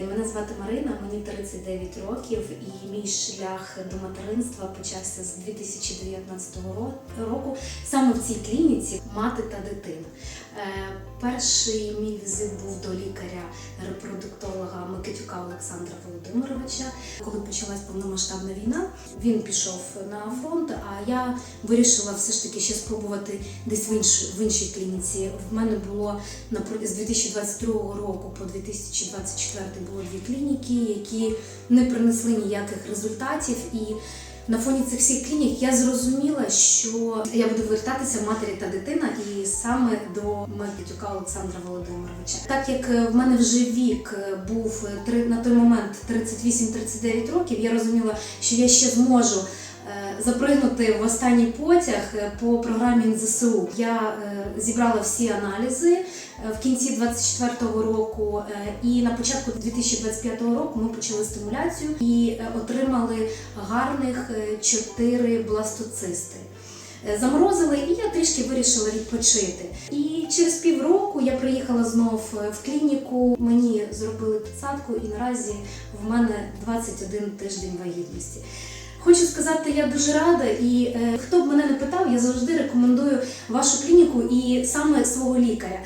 день, мене звати Марина, мені 39 років, і мій шлях до материнства почався з 2019 ро- року саме в цій клініці мати та дитина. Е, Перший мій візит був до Микитюка Олександра Володимировича. Коли почалась повномасштабна війна, він пішов на фронт, а я вирішила все ж таки ще спробувати десь в іншій, в іншій клініці. В мене було напр- з 2022 року по 2024 було дві клініки, які не принесли ніяких результатів. І на фоні цих всіх клінік я зрозуміла, що я буду вертатися матері та дитина, і саме до Микитюка Олександра Володимировича. Так як е, в мене вже вік е, був е, на той момент 38-39 років, я розуміла, що я ще зможу. Запригнути в останній потяг е, по програмі НЗСУ. Я е, зібрала всі аналізи е, в кінці 24-го року, і на початку 2025 року ми почали стимуляцію і отримали гарних 4 бластоцисти. Заморозили, і я трішки вирішила відпочити. І через півроку я приїхала знов в клініку. Мені зробили підсадку, і наразі в мене 21 тиждень вагітності. Хочу сказати, я дуже рада, і е, хто б мене не питав, я завжди рекомендую вашу клініку і саме свого лікаря.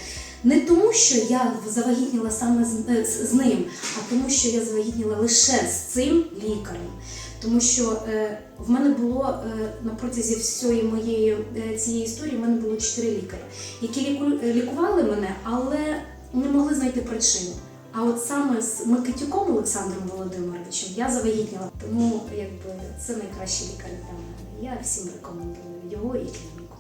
Не тому, що я завагітніла саме з, е, з- ним, а тому, що я завагітніла лише з цим лікарем. Тому що е, в мене було е, на протязі всієї моєї е, цієї історії, в мене було чотири лікаря, які ліку, лікували мене, але не могли знайти причину. А от саме з Микитюком Олександром Володимировичем я завагітніла. Тому якби це найкращий лікар для мене. Я всім рекомендую його і клініку.